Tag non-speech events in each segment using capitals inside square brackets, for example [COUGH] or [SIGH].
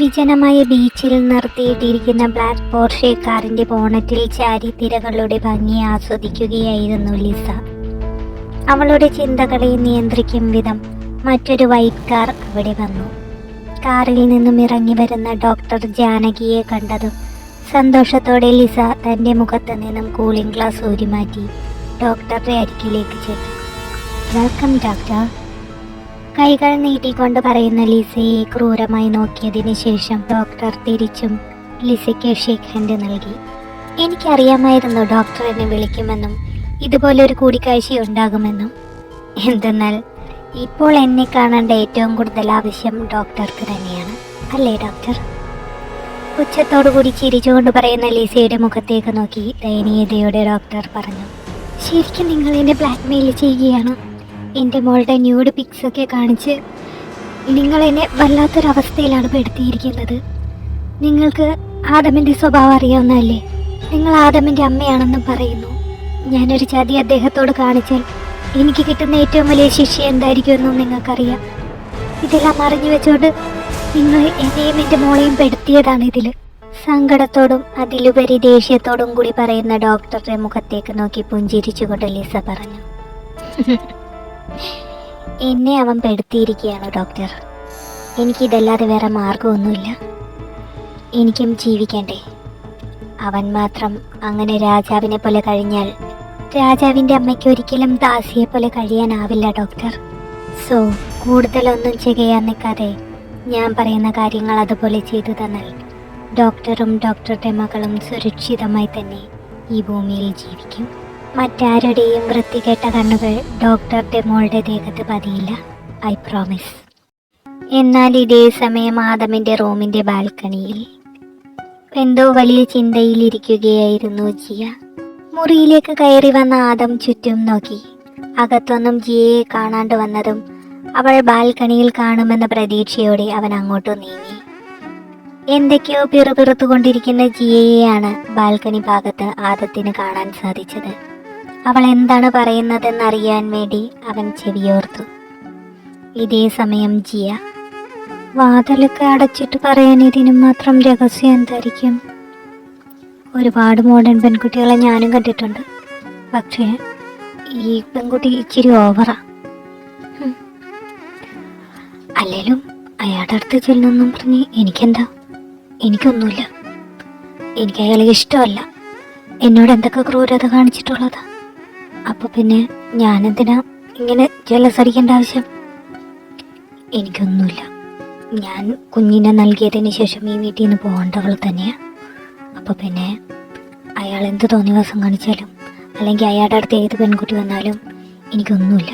വിജനമായ ബീച്ചിൽ നിർത്തിയിട്ടിരിക്കുന്ന black Porsche കാറിന്റെ ബോണറ്റിൽ ചാരി തിരകളുടെ ഭംഗി ആസ്വദിക്കുകയായിരുന്നു ലിസ. അവളുടെ ചിന്തകളെ നിയന്ത്രിക്കും വിധം മറ്റൊരു വൈറ്റ് കാർ അവിടെ വന്നു. കാറിൽ നിന്നും ഇറങ്ങി വരുന്ന ഡോക്ടർ ജാനകിയെ കണ്ടതും സന്തോഷത്തോടെ ലിസ തന്റെ മുഖത്ത് നിന്നും കൂളിംഗ് ഗ്ലാസ് ഊരിമാറ്റി ഡോക്ടറുടെ അരികിലേക്ക് ചെന്നു. Welcome doctor. കൈകൾ നീട്ടിക്കൊണ്ട് പറയുന്ന ലിസയെ ക്രൂരമായി നോക്കിയതിന് ശേഷം ഡോക്ടർ തിരിച്ചും ലിസയ്ക്ക് ഷേക്ക് ഹാൻഡ് നൽകി. എനിക്കറിയാമായിരുന്നു ഡോക്ടർ എന്നെ വിളിക്കുമെന്നും ഇതുപോലൊരു കൂടിക്കാഴ്ച ഉണ്ടാകുമെന്നും. എന്തെന്നാൽ ഇപ്പോൾ എന്നെ കാണേണ്ട ഏറ്റവും കൂടുതൽ ആവശ്യം ഡോക്ടർക്ക് തന്നെയാണ്. അല്ലേ ഡോക്ടർ? ഉച്ചത്തോടുകൂടി ചിരിച്ചുകൊണ്ട് പറയുന്ന ലിസയുടെ മുഖത്തേക്ക് നോക്കി ദയനീയതയോടെ ഡോക്ടർ പറഞ്ഞു ശരിക്കും നിങ്ങൾ എന്നെ ബ്ലാക്ക്മെയിൽ ചെയ്യുകയാണ്? എന്റെ മോളുടെ ന്യൂഡ് പിക്സ് ഒക്കെ കാണിച്ച് നിങ്ങൾ എന്നെ വല്ലാത്തൊരവസ്ഥയിലാണ് പെടുത്തിയിരിക്കുന്നത്. നിങ്ങൾക്ക് ആദമിന്റെ സ്വഭാവം അറിയാവുന്നതല്ലേ? നിങ്ങൾ ആദമിന്റെ അമ്മയാണെന്നും പറയുന്നു. ഞാനൊരു ചതി അദ്ദേഹത്തോട് കാണിച്ചാൽ എനിക്ക് കിട്ടുന്ന ഏറ്റവും വലിയ ശിക്ഷ എന്തായിരിക്കുമെന്നും നിങ്ങൾക്കറിയാം. ഇതെല്ലാം അറിഞ്ഞു വെച്ചോണ്ട് നിങ്ങൾ എന്നെയും എന്റെ മോളെയും പെടുത്തിയതാണ് ഇതിൽ സങ്കടത്തോടും അതിലുപരി ദേഷ്യത്തോടും കൂടി പറയുന്ന ഡോക്ടറുടെ മുഖത്തേക്ക് നോക്കി പുഞ്ചിരിച്ചുകൊണ്ട് ലിസ പറഞ്ഞു. [LAUGHS] എന്നെ അവൻ പെടുത്തിയിരിക്കുകയാണ് ഡോക്ടർ. എനിക്കിതല്ലാതെ വേറെ മാർഗമൊന്നുമില്ല. എനിക്കും ജീവിക്കണ്ടേ. അവൻ മാത്രം അങ്ങനെ രാജാവിനെ പോലെ കഴിഞ്ഞാൽ രാജാവിന്റെ അമ്മയ്ക്ക് ഒരിക്കലും ദാസിയെ പോലെ കഴിയാനാവില്ല ഡോക്ടർ. സോ കൂടുതലൊന്നും ചെയ്യാൻ നിൽക്കാതെ ഞാൻ പറയുന്ന കാര്യങ്ങൾ അതുപോലെ ചെയ്തു തന്നാൽ ഡോക്ടറും ഡോക്ടറുടെ മകളും സുരക്ഷിതമായി തന്നെ ഈ ഭൂമിയിൽ ജീവിക്കും. മറ്റാരുടെയും വൃത്തികെട്ട കണ്ണുകൾ ഡോക്ടർ ഡെമോളുടെ ദേഹത്ത് പതിയില്ല ഐ പ്രോമിസ് എന്നാൽ ഇതേ സമയം ആദമിന്റെ റൂമിന്റെ ബാൽക്കണിയിൽ എന്തോ വലിയ ചിന്തയിലിരിക്കുകയായിരുന്നു ജിയ. മുറിയിലേക്ക് കയറി വന്ന ആദം ചുറ്റും നോക്കി. അകത്തൊന്നും ജിയയെ കാണാണ്ട് വന്നതും അവൾ ബാൽക്കണിയിൽ കാണുമെന്ന പ്രതീക്ഷയോടെ അവൻ അങ്ങോട്ട് നീങ്ങി. എന്തൊക്കെയോ പിറുപിറുത്തുകൊണ്ടിരിക്കുന്ന ജിയയെയാണ് ബാൽക്കണി ഭാഗത്ത് ആദത്തിന് കാണാൻ സാധിച്ചത്. അവൾ എന്താണ് പറയുന്നതെന്നറിയാൻ വേണ്ടി അവൻ ചെവിയോർത്തു. ഇതേ സമയം ജിയ വാതിലൊക്കെ അടച്ചിട്ട് പറയാൻ ഇതിനും മാത്രം രഹസ്യം എന്തായിരിക്കും? ഒരുപാട് മോഡേൺ പെൺകുട്ടികളെ ഞാനും കണ്ടിട്ടുണ്ട്. പക്ഷേ ഈ പെൺകുട്ടി ഇച്ചിരി ഓവറാ. അല്ലേലും അയാളുടെ അടുത്ത് ചെല്ലെന്നും പറഞ്ഞ് എനിക്കെന്താ? എനിക്കൊന്നുമില്ല. എനിക്ക് അയാളെ ഇഷ്ടമല്ല. എന്നോട് എന്തൊക്കെ ക്രൂരത കാണിച്ചിട്ടുള്ളതാ? അപ്പൊ പിന്നെ ഞാനെന്തിനാ ഇങ്ങനെ ജലസടിക്കേണ്ട ആവശ്യം? എനിക്കൊന്നുമില്ല. ഞാൻ കുഞ്ഞിനെ നൽകിയതിന് ശേഷം ഈ വീട്ടിൽ നിന്ന് പോകേണ്ടവൾ തന്നെയാണ് അപ്പോൾ പിന്നെ അയാൾ എന്ത് തോന്നിവാസം കാണിച്ചാലും അല്ലെങ്കിൽ അയാളുടെ അടുത്ത് ഏത് പെൺകുട്ടി വന്നാലും എനിക്കൊന്നുമില്ല.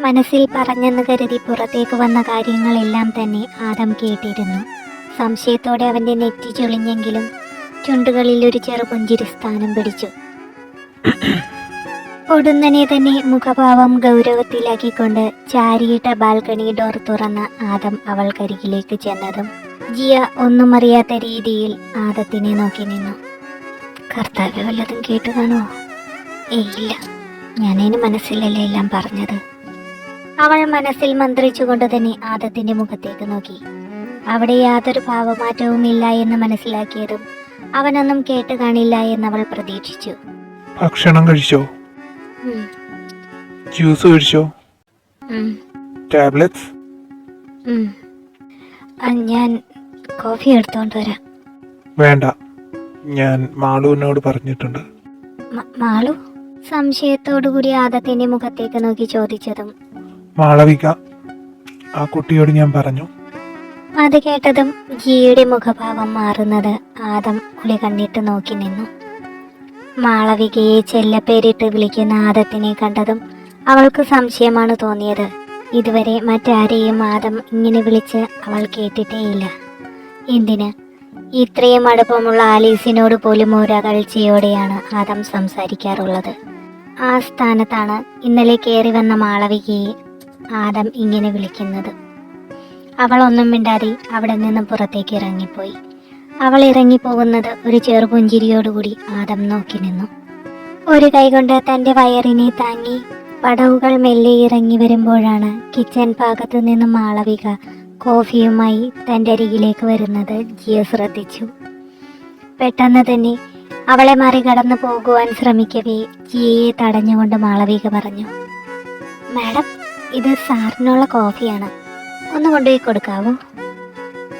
മനസ്സിൽ പറഞ്ഞെന്ന് കരുതി പുറത്തേക്ക് വന്ന കാര്യങ്ങളെല്ലാം തന്നെ ആദം കേട്ടിരുന്നു. സംശയത്തോടെ അവന്റെ നെറ്റി ചൊളിഞ്ഞെങ്കിലും ചുണ്ടുകളിൽ ഒരു ചെറു പുഞ്ചിരി സ്ഥാനം പിടിച്ചു. പൊടുന്നനെ തന്നെ മുഖഭാവം ഗൗരവത്തിലാക്കിക്കൊണ്ട് ചാരിയിട്ട ബാൽക്കണി ഡോർ തുറന്ന ആദം അവൾക്കരികിലേക്ക് ചെന്നതും ജിയ ഒന്നും അറിയാത്ത രീതിയിൽ ആദത്തിനെ നോക്കി നിന്നു. കർത്താവ് വല്ലതും കേട്ടു ഇല്ല. ഞാനതിന് മനസ്സിലല്ലേ എല്ലാം പറഞ്ഞത്. അവൾ മനസ്സിൽ മന്ത്രിച്ചുകൊണ്ട് തന്നെ ആദത്തിന്റെ മുഖത്തേക്ക് നോക്കി. അവിടെ യാതൊരു ഭാവമാറ്റവും ഇല്ല എന്ന് മനസ്സിലാക്കിയതും അവനൊന്നും കേട്ട് കാണില്ല എന്നവൾ പ്രതീക്ഷിച്ചു. ഭക്ഷണം കഴിച്ചോ? ജ്യൂസ് കഴിച്ചോ ഉം, ടാബ്ലറ്റ്സ് ഞാൻ കോഫി എടുത്തോണ്ട് വരാം. വേണ്ട. ഞാൻ മാളുവിനോട് പറഞ്ഞിട്ടുണ്ട്. മാളു? സംശയത്തോടുകൂടി ആദത്തിന്റെ മുഖത്തേക്ക് നോക്കി ചോദിച്ചതും. മാളവിക ആ കുട്ടിയോട് ഞാൻ പറഞ്ഞു. അത് കേട്ടതും ജിയുടെ മുഖഭാവം മാറുന്നത് ആദം കുളി കണ്ണിട്ട് നോക്കി നിന്നു. മാളവികയെ ചെല്ലപ്പേരിട്ട് വിളിക്കുന്ന ആദത്തിനെ കണ്ടതും അവൾക്ക് സംശയമാണ് തോന്നിയത്. ഇതുവരെ മറ്റാരെയും ആദം ഇങ്ങനെ വിളിച്ച് അവൾ കേട്ടിട്ടേയില്ല. എന്തിന്? ഇത്രയും അടുപ്പമുള്ള ആലീസിനോട് പോലും ഒരകഴ്ചയോടെയാണ് ആദം സംസാരിക്കാറുള്ളത്. ആ സ്ഥാനത്താണ് ഇന്നലെ കയറി വന്ന മാളവികയെ ആദം ഇങ്ങനെ വിളിക്കുന്നത്. അവൾ ഒന്നും മിണ്ടാതെ അവിടെ നിന്നും പുറത്തേക്ക് ഇറങ്ങിപ്പോയി. അവൾ ഇറങ്ങിപ്പോകുന്നത് ഒരു ചെറുപുഞ്ചിരിയോടുകൂടി ആദം നോക്കി നിന്നു. ഒരു കൈകൊണ്ട് തന്റെ വയറിനെ താങ്ങി പടവുകൾ മെല്ലെ ഇറങ്ങി വരുമ്പോഴാണ് കിച്ചൻ ഭാഗത്തു നിന്ന് മാളവിക കോഫിയുമായി തന്റെ അരികിലേക്ക് വരുന്നത് ജിയ ശ്രദ്ധിച്ചു. പെട്ടെന്ന് തന്നെ അവളെ മറികടന്നു പോകുവാൻ ശ്രമിക്കവേ ജിയയെ തടഞ്ഞുകൊണ്ട് മാളവിക പറഞ്ഞു മാഡം ഇത് സാറിനുള്ള കോഫിയാണ്. ഒന്ന് കൊണ്ടുപോയി കൊടുക്കാവോ?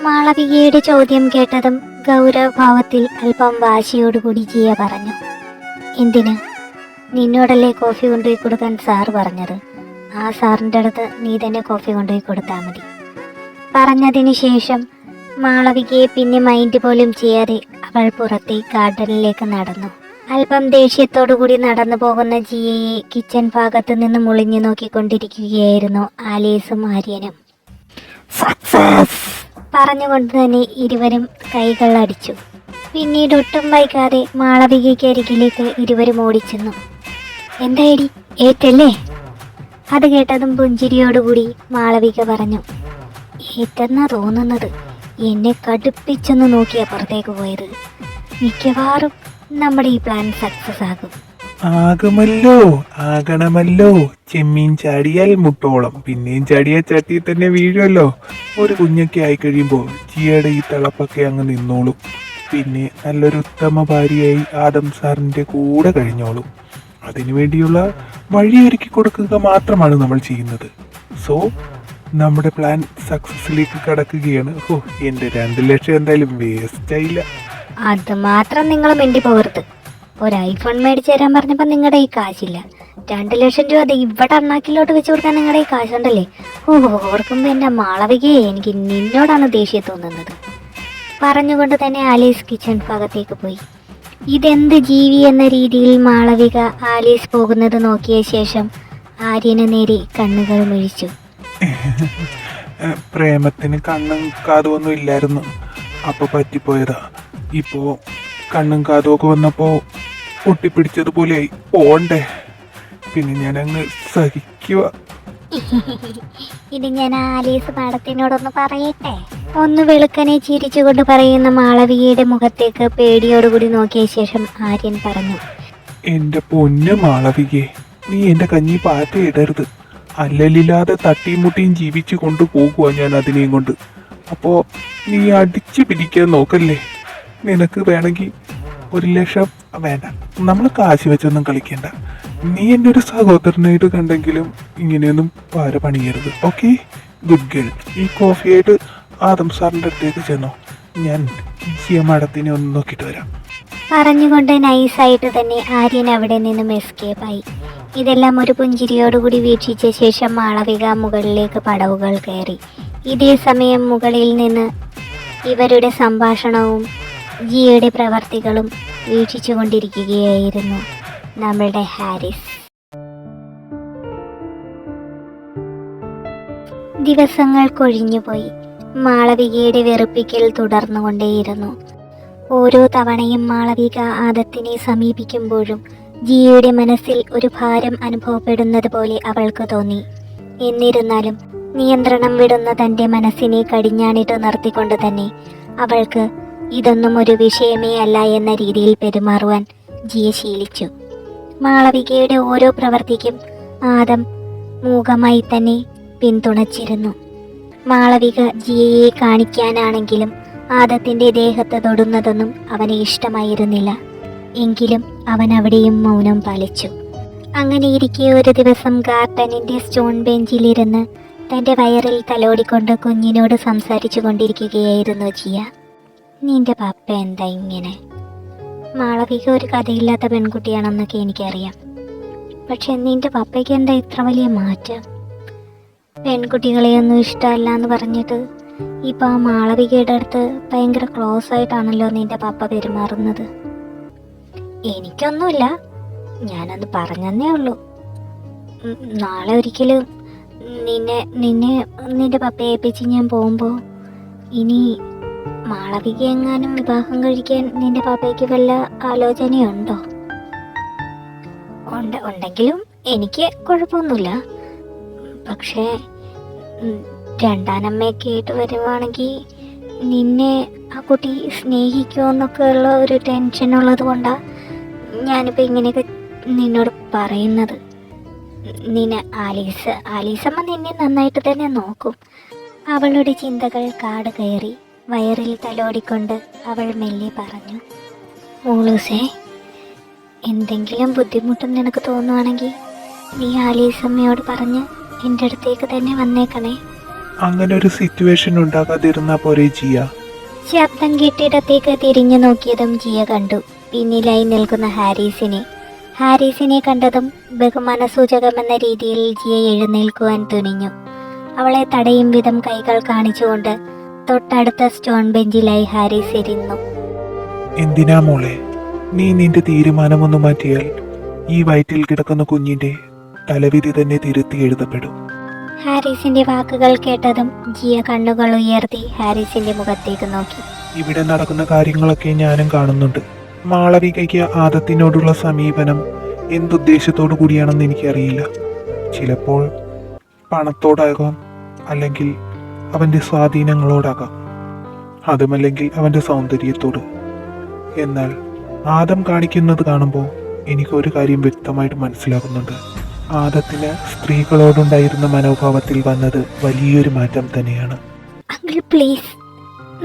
മാളവികയുടെ ചോദ്യം കേട്ടതും ഗൗരവഭാവത്തിൽ അല്പം വാശിയോടുകൂടി ജിയ പറഞ്ഞു എന്തിന്? നിന്നോടല്ലേ കോഫി കൊണ്ടുപോയി കൊടുക്കാൻ സാർ പറഞ്ഞത്? ആ സാറിന്റെ അടുത്ത് നീ തന്നെ കോഫി കൊണ്ടുപോയി കൊടുത്താൽ മതി. പറഞ്ഞതിന് ശേഷം മാളവികയെ പിന്നെ മൈൻഡ് പോലും ചെയ്യാതെ അവൾ പുറത്തെ ഗാർഡനിലേക്ക് നടന്നു. അല്പം ദേഷ്യത്തോടു കൂടി നടന്നു പോകുന്ന ജിയയെ കിച്ചൺ ഭാഗത്തു നിന്ന് മുളിഞ്ഞു നോക്കിക്കൊണ്ടിരിക്കുകയായിരുന്നു ആലീസും ആര്യനും. പറഞ്ഞുകൊണ്ട് തന്നെ ഇരുവരും കൈകൾ അടിച്ചു പിന്നീട് ഒട്ടും വൈകാതെ മാളവികയ്ക്ക് അരികിലേക്ക് ഇരുവരും ഓടിച്ചെന്നു. എന്തായടി ഏറ്റല്ലേ? അത് കേട്ടതും പുഞ്ചിരിയോടുകൂടി മാളവിക പറഞ്ഞു. ഏറ്റെന്നാ തോന്നുന്നത്? എന്നെ കടുപ്പിച്ചെന്ന് നോക്കിയാ പുറത്തേക്ക് പോയത്. മിക്കവാറും നമ്മുടെ ഈ പ്ലാൻ സക്സസ് ആകും. ആകുമല്ലോ ആകണമല്ലോ. ചെമ്മീൻ ചാടിയാൽ മുട്ടോളം. പിന്നെയും ചാടിയാൽ ചട്ടി തന്നെ വീഴുമല്ലോ. ഒരു കുഞ്ഞൊക്കെ ആയി കഴിയുമ്പോൾ ജിയുടെ ഈ തിളപ്പൊക്കെ അങ്ങ് നിന്നോളും. പിന്നെ നല്ലൊരു ഉത്തമ ഭാര്യയായി ആദം സാറിന്റെ കൂടെ കഴിഞ്ഞോളും. അതിനുവേണ്ടിയുള്ള വഴിയൊരുക്കി കൊടുക്കുക മാത്രമാണ് നമ്മൾ ചെയ്യുന്നത്. സോ നമ്മുടെ പ്ലാൻ സക്സസിലേക്ക് കടക്കുകയാണ്. ഓ എന്റെ രണ്ട് ലക്ഷം എന്തായാലും വേസ്റ്റ് ആയില്ല. അത് മാത്രം നിങ്ങൾ മിണ്ടി പോകരുത്. ഒരു ഐഫോൺ മേടിച്ചു തരാൻ പറഞ്ഞപ്പോൾ നിങ്ങളുടെ ഈ കാശില്ല. രണ്ട് ലക്ഷം രൂപ അത് ഇവിടെ അണ്ണാക്കിലോട്ട് വെച്ച് കൊടുക്കാൻ നിങ്ങളുടെ ഈ കാശുണ്ടല്ലേ? ഓ ഓർക്കുമ്പോൾ എന്റെ മാളവികയെ എനിക്ക് നിന്നോടാണ് ദേഷ്യം തോന്നുന്നത്. പറഞ്ഞുകൊണ്ട് തന്നെ ആലീസ് കിച്ചൺ ഭാഗത്തേക്ക് പോയി. ഇതെന്ത് ജീവി എന്ന രീതിയിൽ മാളവിക ആലീസ് പോകുന്നത് നോക്കിയ ശേഷം ആര്യനെ നേരെ കണ്ണുകൾ മിഴിച്ചു. പ്രേമത്തിന് കണ്ണും കാതും ഒന്നും ഇല്ലായിരുന്നു. അപ്പൊ പറ്റിപ്പോയതാ. ഇപ്പോ കണ്ണും കാതും ഒക്കെ വന്നപ്പോ ഒട്ടിപ്പിടിച്ചതുപോലെയായി. പോണ്ടേ. പിന്നെ ഞാൻ അങ്ങ് സഹിക്കുക ഇത് [LAUGHS] ഞാൻ ആലീസ് മാഡത്തിനോടൊന്ന് പറയട്ടെ? ഒന്ന് വെളുക്കനെ ചിരിച്ചുകൊണ്ട് പറയുന്ന മാളവികയുടെ മുഖത്തേക്ക് പേടിയോടുകൂടി നോക്കിയ ശേഷം ആര്യൻ പറഞ്ഞു എന്റെ പൊന്നു മാളവികെ നീ എന്റെ കഞ്ഞി പാറ്റ ഇടരുത്. അല്ലലില്ലാതെ തട്ടിയും മുട്ടിയും ജീവിച്ചു കൊണ്ടുപോകുക ഞാൻ അതിനെയും കൊണ്ട്. അപ്പോ നീ അടിച്ചു പിടിക്കാൻ നോക്കല്ലേ? നിനക്ക് വേണമെങ്കിൽ ഒരു ലക്ഷം വേണ്ട. നമ്മൾ കാശ് വെച്ചൊന്നും കളിക്കണ്ട. നീ എന്റെ ഒരു സഹോദരനായിട്ട് കണ്ടെങ്കിലും ഇങ്ങനെയൊന്നും പാര പണിയരുത്. ഓക്കെ ഗുഡ് ഗേൾ ഈ കോഫിയായിട്ട് ആദം സാറിന്റെ അടുത്തേക്ക് ചെന്നോ. ഞാൻ ജിയ മാഡത്തിനെ ഒന്ന് നോക്കിട്ട് വരാം. പറഞ്ഞുകൊണ്ട് നൈസായിട്ട് തന്നെ ആര്യൻ അവിടെ നിന്നും എസ്കേപ്പ് ആയി. ഇതെല്ലാം ഒരു പുഞ്ചിരിയോടുകൂടി വീക്ഷിച്ച ശേഷം മാളവിക മുകളിലേക്ക് പടവുകൾ കയറി. ഇതേ സമയം മുകളിൽ നിന്ന് ഇവരുടെ സംഭാഷണവും ജിയുടെ പ്രവർത്തികളും വീക്ഷിച്ചു കൊണ്ടിരിക്കുകയായിരുന്നു നമ്മളുടെ ഹാരിസ്. ദിവസങ്ങൾ കൊഴിഞ്ഞുപോയി. മാളവികയുടെ വെറുപ്പിക്കൽ തുടർന്നുകൊണ്ടേയിരുന്നു. ഓരോ തവണയും മാളവിക ആദത്തിനെ സമീപിക്കുമ്പോഴും ജിയുടെ മനസ്സിൽ ഒരു ഭാരം അനുഭവപ്പെടുന്നത് പോലെ അവൾക്ക് തോന്നി. എന്നിരുന്നാലും നിയന്ത്രണം വിടുന്ന തന്റെ മനസ്സിനെ കടിഞ്ഞാണിട്ട് നിർത്തിക്കൊണ്ട് തന്നെ അവൾക്ക് ഇതൊന്നും ഒരു വിഷയമേ അല്ല എന്ന രീതിയിൽ പെരുമാറുവാൻ ജിയ ശീലിച്ചു. മാളവികയുടെ ഓരോ പ്രവൃത്തിക്കും ആദം മൂകമായി തന്നെ പിന്തുണച്ചിരുന്നു. മാളവിക ജിയയെ കാണിക്കാനാണെങ്കിലും ആദത്തിന്റെ ദേഹത്ത് തൊടുന്നതൊന്നും അവന് ഇഷ്ടമായിരുന്നില്ല. എങ്കിലും അവൻ അവിടെയും മൗനം പാലിച്ചു. അങ്ങനെ ഇരിക്കെ ഒരു ദിവസം ഗാർഡനിന്റെ സ്റ്റോൺ ബെഞ്ചിലിരുന്ന് തന്റെ വയറിൽ തലോടിക്കൊണ്ട് കുഞ്ഞിനോട് സംസാരിച്ചു കൊണ്ടിരിക്കുകയായിരുന്നു ജിയ. നിന്റെ പപ്പ എന്താ ഇങ്ങനെ? മാളവിക ഒരു കഥയില്ലാത്ത പെൺകുട്ടിയാണെന്നൊക്കെ എനിക്കറിയാം. പക്ഷെ നിന്റെ പപ്പയ്ക്ക് എന്താ ഇത്ര വലിയ മാറ്റം? പെൺകുട്ടികളെയൊന്നും ഇഷ്ടമല്ല എന്ന് പറഞ്ഞിട്ട് ഇപ്പൊ ആ മാളവികയുടെ അടുത്ത് ഭയങ്കര ക്ലോസ് ആയിട്ടാണല്ലോ നിന്റെ പപ്പ പെരുമാറുന്നത്. എനിക്കൊന്നുമില്ല. ഞാനത് പറഞ്ഞതേ ഉള്ളൂ. നാളെ ഒരിക്കലും നിന്നെ നിന്നെ നിന്റെ പപ്പയെ ഏൽപ്പിച്ച് ഞാൻ പോകുമ്പോൾ ഇനി മാളവിക എങ്ങാനും വിവാഹം കഴിക്കാൻ നിന്റെ പാപ്പയ്ക്ക് വല്ല ആലോചനയുണ്ടോ? ഉണ്ട് ഉണ്ടെങ്കിലും എനിക്ക് കുഴപ്പമൊന്നുമില്ല. പക്ഷേ രണ്ടാനമ്മയൊക്കെ ആയിട്ട് വരുവാണെങ്കിൽ നിന്നെ ആ കുട്ടി സ്നേഹിക്കുമോ എന്നൊക്കെ ഉള്ള ഒരു ടെൻഷൻ ഉള്ളത് കൊണ്ടാണ് ഞാനിപ്പോൾ ഇങ്ങനെയൊക്കെ നിന്നോട് പറയുന്നത്. നിന്നെ ആലീസ് ആലീസമ്മ നിന്നെ നന്നായിട്ട് തന്നെ നോക്കും. അവളുടെ ചിന്തകൾ കാട് കയറി വയറിൽ തലോടിക്കൊണ്ട് അവൾ മെല്ലെ പറഞ്ഞു മോളൂസേ എന്തെങ്കിലും ബുദ്ധിമുട്ടെന്ന് നിനക്ക് തോന്നുവാണെങ്കിൽ നീ ആലീസമ്മയോട് പറഞ്ഞ് എന്റെ അടുത്തേക്ക് തന്നെ വന്നേക്കണേ. അങ്ങനെ ഒരു സിറ്റുവേഷൻ ഉണ്ടാകാതിരുന്നാ പോരെ ജിയ. ശബ്ദം കെട്ടിടത്തേക്ക് തിരിഞ്ഞു നോക്കിയതും ജിയ കണ്ടു. പിന്നിലായി നിൽക്കുന്ന ഹാരിസിനെ. ഹാരിസിനെ കണ്ടതും ബഹുമാനസൂചകമെന്ന രീതിയിൽ ജിയ എഴുന്നേൽക്കുവാൻ തുനിഞ്ഞു. അവളെ തടയും വിധം കൈകൾ കാണിച്ചുകൊണ്ട് തൊട്ടടുത്ത സ്റ്റോൺ ബെഞ്ചിലായി ഹാരിസ് ഇരുന്നു. എന്തിനാ മോളെ? നീ നിന്റെ തീരുമാനമൊന്നു മാറ്റിയാൽ ഈ വയറ്റിൽ കിടക്കുന്ന കുഞ്ഞിന്റെ തലവിധി തന്നെ തിരുത്തി എഴുതപ്പെടും. ഹാരിസിന്റെ വാക്കുകൾ കേട്ടതും ജിയ കണ്ണുകൾ ഉയർത്തി ഹാരിസിന്റെ മുഖത്തേക്ക് നോക്കി. ഇവിടെ നടക്കുന്ന കാര്യങ്ങളൊക്കെ ഞാനും കാണുന്നുണ്ട്. മാളവികയ്ക്ക് ആദത്തിനോടുള്ള സമീപനം എന്തുദ്ദേശത്തോടു കൂടിയാണെന്ന് എനിക്കറിയില്ല. ചിലപ്പോൾ പണത്തോടാകാം അല്ലെങ്കിൽ അവന്റെ സ്വാധീനങ്ങളോടാകാം. അതുമല്ലെങ്കിൽ അവന്റെ സൗന്ദര്യത്തോട്. എന്നാൽ ആദം കാണിക്കുന്നത് കാണുമ്പോൾ എനിക്കൊരു കാര്യം വ്യക്തമായിട്ട് മനസ്സിലാകുന്നുണ്ട്. ആദത്തിന് സ്ത്രീകളോടുണ്ടായിരുന്ന മനോഭാവത്തിൽ വന്നത് വലിയൊരു മാറ്റം തന്നെയാണ്. അങ്കിൾ പ്ലീസ്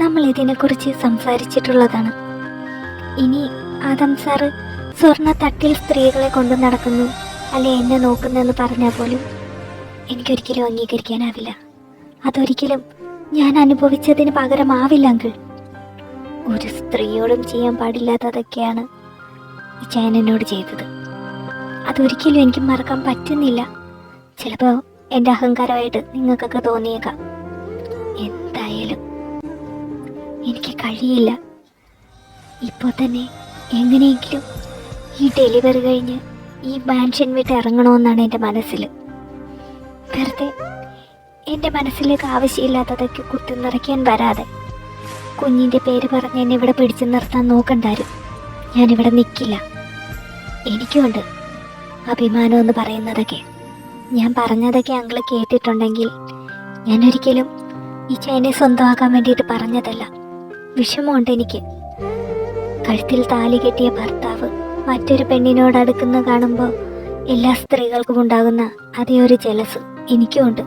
നമ്മൾ ഇതിനെക്കുറിച്ച് സംസാരിച്ചിട്ടുള്ളതാണ്. ഇനി ആദം സാറ് സ്വർണ തട്ടിൽ സ്ത്രീകളെ കൊണ്ടു നടക്കുന്നു. അല്ലെ എന്നെ നോക്കുന്നെന്ന് പറഞ്ഞാൽ പോലും എനിക്കൊരിക്കലും അംഗീകരിക്കാനാവില്ല. അതൊരിക്കലും ഞാൻ അനുഭവിച്ചതിന് പകരമാവില്ല അങ്കിൾ. ഒരു സ്ത്രീയോടും ചെയ്യാൻ പാടില്ലാത്തതൊക്കെയാണ് ഈ ചാനനോട് ചെയ്തത്. അതൊരിക്കലും എനിക്ക് മറക്കാൻ പറ്റുന്നില്ല. ചിലപ്പോൾ എന്റെ അഹങ്കാരമായിട്ട് നിങ്ങൾക്കൊക്കെ തോന്നിയേക്കാം. എന്തായാലും എനിക്ക് കഴിയില്ല. ഇപ്പോൾ തന്നെ എങ്ങനെയെങ്കിലും ഈ ഡെലിവറി കഴിഞ്ഞ് ഈ മാൻഷൻ വിട്ട് ഇറങ്ങണമെന്നാണ് എന്റെ മനസ്സിൽ. വെറുതെ എന്റെ മനസ്സിലേക്ക് ആവശ്യമില്ലാത്തതൊക്കെ കുത്തി നിറയ്ക്കാൻ വരാതെ കുഞ്ഞിന്റെ പേര് പറഞ്ഞ് എന്നെ ഇവിടെ പിടിച്ചു നിർത്താൻ നോക്കണ്ടാരും. ഞാനിവിടെ നിൽക്കില്ല എനിക്കുമുണ്ട്. അഭിമാനം എന്ന് പറയുന്നതൊക്കെ. ഞാൻ പറഞ്ഞതൊക്കെ അങ്കിൾ കേട്ടിട്ടുണ്ടെങ്കിൽ ഞാൻ ഒരിക്കലും ഈ ചൈനയെ സ്വന്തമാക്കാൻ വേണ്ടിയിട്ട് പറഞ്ഞതല്ല. വിഷമമുണ്ട് എനിക്ക്. കഴുത്തിൽ താലി കെട്ടിയ ഭർത്താവ് മറ്റൊരു പെണ്ണിനോട് അടുക്കുന്ന കാണുമ്പോൾ എല്ലാ സ്ത്രീകൾക്കും ഉണ്ടാകുന്ന അതേ ഒരു ജലസ് എനിക്കുമുണ്ട്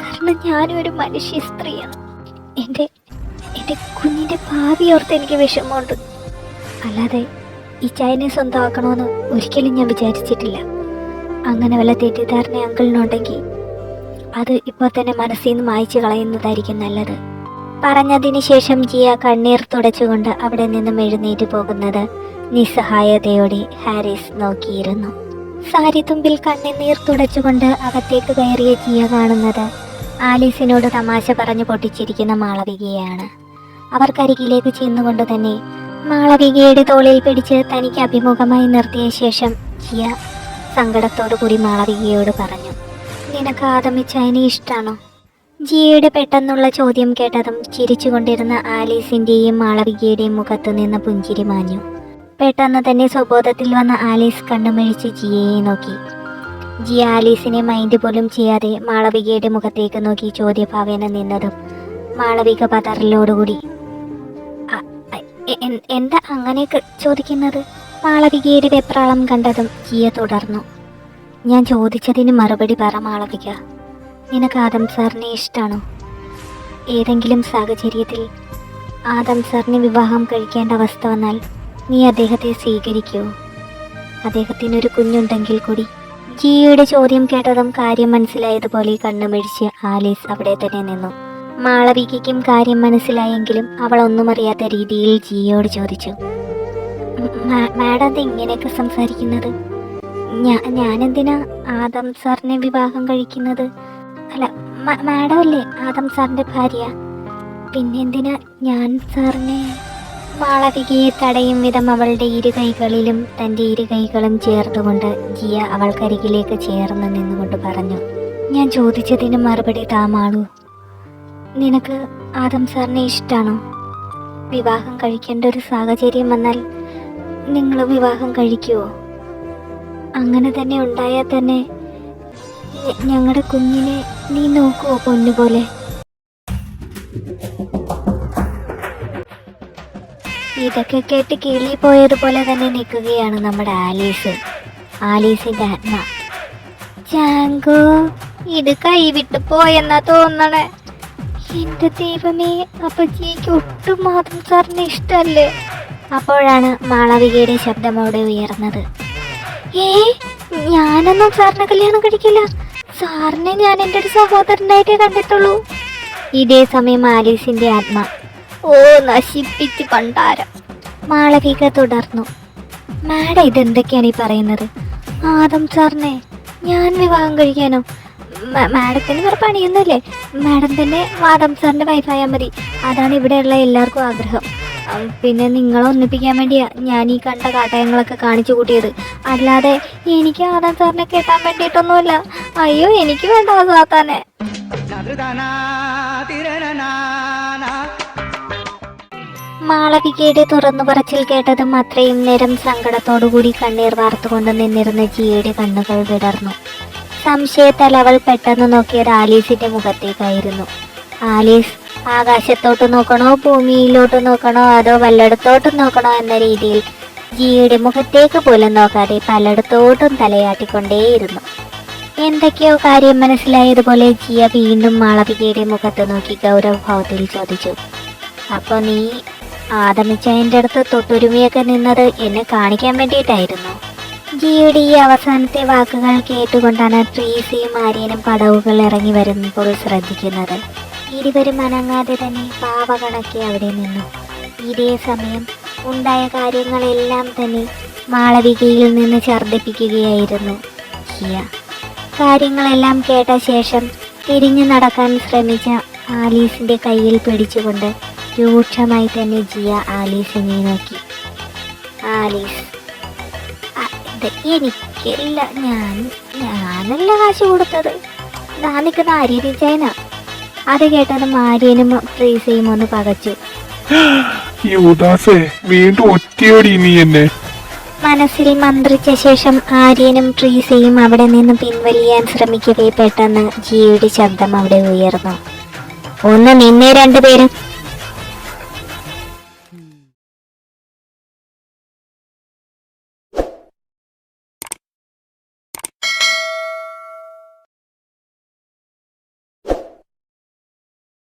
കാരണം ഞാനും ഒരു മനുഷ്യ സ്ത്രീയാണ്. എന്റെ എന്റെ കുഞ്ഞിന്റെ ഭാവി ഓർത്ത് എനിക്ക് വിഷമമുണ്ട്. അല്ലാതെ ഈ ചൈനയെ സ്വന്തമാക്കണമെന്ന് ഒരിക്കലും ഞാൻ വിചാരിച്ചിട്ടില്ല. അങ്ങനെ വല്ല തെറ്റിദ്ധാരണ അങ്കിളിനുണ്ടെങ്കിൽ അത് ഇപ്പോൾ തന്നെ മനസ്സിൽ നിന്ന് മായ്ച്ചു കളയുന്നതായിരിക്കും നല്ലത്. പറഞ്ഞതിന് ശേഷം ജിയ കണ്ണീർ തുടച്ചുകൊണ്ട് അവിടെ നിന്നും എഴുന്നേറ്റ് പോകുന്നത് നിസ്സഹായതയോടെ ഹാരിസ് നോക്കിയിരുന്നു. സാരി തുമ്പിൽ കണ്ണുനീർ തുടച്ചുകൊണ്ട് അകത്തേക്ക് കയറിയ ജിയ കാണുന്നത് ആലീസിനോട് തമാശ പറഞ്ഞു പൊട്ടിച്ചിരിക്കുന്ന മാളവികയാണ്. അവർക്കരികിലേക്ക് ചെന്നുകൊണ്ട് തന്നെ മാളവികയുടെ തോളിൽ പിടിച്ച് തനിക്ക് അഭിമുഖമായി നിർത്തിയ ശേഷം ജിയ സങ്കടത്തോടു കൂടി മാളവികയോട് പറഞ്ഞു നിനക്ക് ആദമിച്ചതിനെ ഇഷ്ടമാണോ ജിയയുടെ പെട്ടെന്നുള്ള ചോദ്യം കേട്ടതും ചിരിച്ചുകൊണ്ടിരുന്ന ആലീസിന്റെയും മാളവികയുടെയും മുഖത്തു നിന്ന് പുഞ്ചിരി മാഞ്ഞു. പെട്ടെന്ന് തന്നെ സ്വബോധത്തിൽ വന്ന ആലീസ് കണ്ണുമിഴിച്ച് ജിയയെ നോക്കി. ജിയ ആലീസിനെ മൈൻഡ് പോലും ചെയ്യാതെ മാളവികയുടെ മുഖത്തേക്ക് നോക്കി ചോദ്യഭാവേന നിന്നതും മാളവിക പതറലോടുകൂടി "അ- അ- എ- എൻ- എന്താ അങ്ങനെ ചോദിക്കുന്നത്? മാളവികയുടെ വെപ്രാളം കണ്ടതും ജിയ തുടർന്നു. ഞാൻ ചോദിച്ചതിന് മറുപടി പറ മാളവിക. നിനക്ക് ആദം സാറിനെ ഇഷ്ടമാണോ ഏതെങ്കിലും സാഹചര്യത്തിൽ ആദം സാറിനെ വിവാഹം കഴിക്കേണ്ട അവസ്ഥ വന്നാൽ നീ അദ്ദേഹത്തെ സ്വീകരിക്കുമോ അദ്ദേഹത്തിനൊരു കുഞ്ഞുണ്ടെങ്കിൽ കൂടി. ജിയുടെ ചോദ്യം കേട്ടതും കാര്യം മനസ്സിലായതുപോലെ കണ്ണുമിഴിച്ച് ആലീസ് അവിടെ തന്നെ നിന്നു. മാളവികയ്ക്കും കാര്യം മനസ്സിലായെങ്കിലും അവൾ ഒന്നും അറിയാത്ത രീതിയിൽ ജിയോട് ചോദിച്ചു "മ- മാഡം എന്താ ഇങ്ങനെയൊക്കെ സംസാരിക്കുന്നത്? ഞാ ഞാനെന്തിനാ ആദം സാറിനെ വിവാഹം കഴിക്കുന്നത്? അല്ല മാഡം അല്ലേ ആദം സാറിന്റെ ഭാര്യ? പിന്നെന്തിനാ ഞാൻ സാറിനെ മാളവികയെ തടയും വിധം അവളുടെ ഇരു കൈകളിലും തന്റെ ഇരു കൈകളും ചേർത്തുകൊണ്ട് ജിയ അവൾക്കരികിലേക്ക് ചേർന്ന് നിന്നുകൊണ്ട് പറഞ്ഞു ഞാൻ ചോദിച്ചതിന് മറുപടി താമാളൂ നിനക്ക് ആദം സാറിനെ ഇഷ്ടമാണോ വിവാഹം കഴിക്കേണ്ട ഒരു സാഹചര്യം വന്നാൽ നിങ്ങൾ വിവാഹം കഴിക്കുമോ അങ്ങനെ തന്നെ ഉണ്ടായാൽ തന്നെ ഞങ്ങളുടെ കുഞ്ഞിനെ നീ നോക്കുവോ പൊന്നുപോലെ ഇതൊക്കെ കേട്ട് കിളി പോയതുപോലെ തന്നെ നിൽക്കുകയാണ് നമ്മുടെ ആലീസ്. ആലീസിന്റെ ആത്മ. ചാങ്കോ ഇത് കൈവിട്ട് പോയെന്നാ തോന്നണേ. എന്റെ ദൈവമേ അപ്പച്ചിക്ക് ഒട്ടും മാത്രം സാറിന് ഇഷ്ടല്ലേ അപ്പോഴാണ് മാളവികയുടെ ശബ്ദമോടെ ഉയർന്നത്. ഏ ഞാനൊന്നും സാറിനെ കല്യാണം കഴിക്കില്ല. സാറിനെ ഞാൻ എന്റെ ഒരു സഹോദരനായിട്ടേ കണ്ടിട്ടുള്ളൂ. ഇതേ സമയം ആലീസിന്റെ ആത്മ ഓ നശിപ്പിച്ച് പണ്ടാരം. മാളവിക തുടർന്നു. മാഡം ഇതെന്തൊക്കെയാണ് ഈ പറയുന്നത്? ആദം സാറിനെ ഞാൻ വിവാഹം കഴിക്കാനോ? മാഡത്തിന് വേറെ പണിയൊന്നുമില്ലേ? മാഡം തന്നെ ആദം സാറിന്റെ വൈഫായാൽ മതി. അതാണ് ഇവിടെയുള്ള എല്ലാവർക്കും ആഗ്രഹം. പിന്നെ നിങ്ങളെ ഒന്നിപ്പിക്കാൻ വേണ്ടിയാ ഞാൻ ഈ കണ്ട കാട്ടയങ്ങളൊക്കെ കാണിച്ചു കൂട്ടിയത്. അല്ലാതെ എനിക്ക് ആദം സാറിനെ കേട്ടാൻ വേണ്ടിയിട്ടൊന്നുമില്ല. അയ്യോ എനിക്ക് വേണ്ട സാത്താനെ. മാളവികയുടെ തുറന്നു പറച്ചിൽ കേട്ടതും അത്രയും നേരം സങ്കടത്തോടുകൂടി കണ്ണീർ വാർത്തുകൊണ്ട് നിന്നിരുന്ന ജിയുടെ കണ്ണുകൾ വിടർന്നു. സംശയത്താൽ അവൾ പെട്ടെന്ന് നോക്കിയത് ആലീസിന്റെ മുഖത്തേക്കായിരുന്നു. ആലീസ് ആകാശത്തോട്ട് നോക്കണോ ഭൂമിയിലോട്ട് നോക്കണോ അതോ വല്ലയിടത്തോട്ടും നോക്കണോ എന്ന രീതിയിൽ ജിയുടെ മുഖത്തേക്ക് പോലും നോക്കാതെ പലയിടത്തോട്ടും തലയാട്ടിക്കൊണ്ടേയിരുന്നു. എന്തൊക്കെയോ കാര്യം മനസ്സിലായതുപോലെ ജിയ വീണ്ടും മാളവികയുടെ മുഖത്ത് നോക്കി ഗൗരവഭാവത്തിൽ ചോദിച്ചു. അപ്പൊ നീ ആദമിച്ചതിന്റെ അടുത്ത് തൊട്ടുരുമിയൊക്കെ നിന്നത് എന്നെ കാണിക്കാൻ വേണ്ടിയിട്ടായിരുന്നു? ജിയുടെ ഈ അവസാനത്തെ വാക്കുകൾ കേട്ടുകൊണ്ടാണ് ട്രീസിയും ആര്യനും പടവുകൾ ഇറങ്ങി വരുമ്പോൾ ശ്രദ്ധിക്കുന്നത്. ഇരുവരും അനങ്ങാതെ തന്നെ പാവകണക്കെ അവിടെ നിന്നു. ഇതേ സമയം ഉണ്ടായ കാര്യങ്ങളെല്ലാം തന്നെ മാളവികയിൽ നിന്ന് ഛർദ്ദിപ്പിക്കുകയായിരുന്നു ജിയ കാര്യങ്ങളെല്ലാം കേട്ട ശേഷം തിരിഞ്ഞു നടക്കാൻ ശ്രമിച്ച ആലീസിന്റെ കയ്യിൽ പിടിച്ചുകൊണ്ട് രൂക്ഷമായി തന്നെ ജിയ ആലീസിനെ നോക്കി. ആലീസ് "അ, എനിക്കില്ല. ഞാൻ ഞാനല്ല കാശ് കൊടുത്തത്. ദാ നിൽക്കുന്ന ആര്യൻ ചേന അത് കേട്ടതും ആര്യനും ഫ്രീസയും ഒന്ന് പകച്ചു. വീണ്ടും ഒറ്റയോടി നീ എന്നെ. മനസ്സിൽ മന്ത്രിച്ച ശേഷം ആര്യനും ട്രീസയും അവിടെ നിന്ന് പിൻവലിയാൻ ശ്രമിക്കവേ പെട്ടെന്ന് ജിയുടെ ശബ്ദം അവിടെ ഉയർന്നു. ഒന്ന് നിന്നെ രണ്ടുപേരും